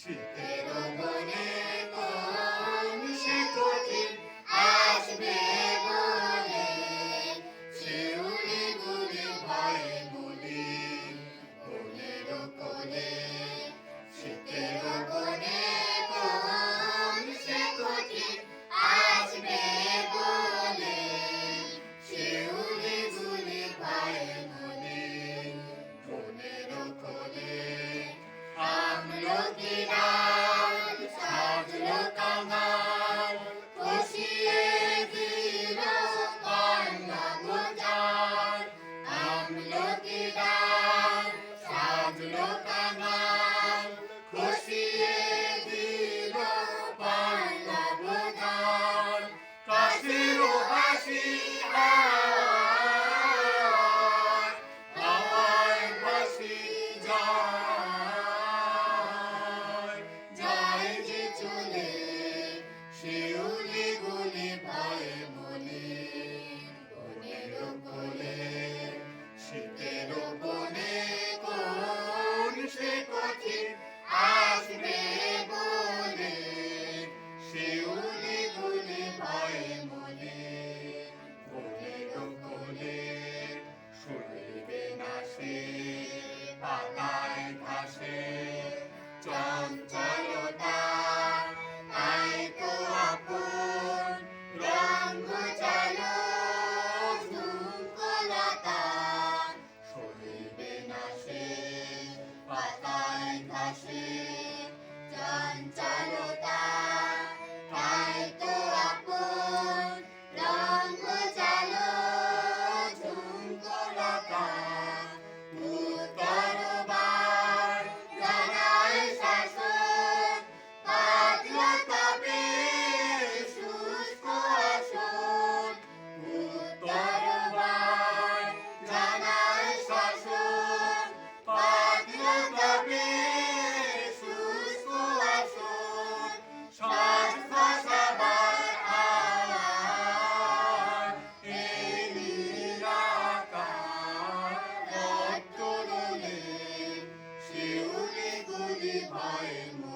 শীতের বনে কোন সে কঠিন আসবে বলে শিউলি গুলি ভাই বলি বনের কোলে পাতায় ভাসে চঞ্চলতা তাই তো আপন রঙ চালো ঝুমকলতা শরীরে নাশে পাতায় mine.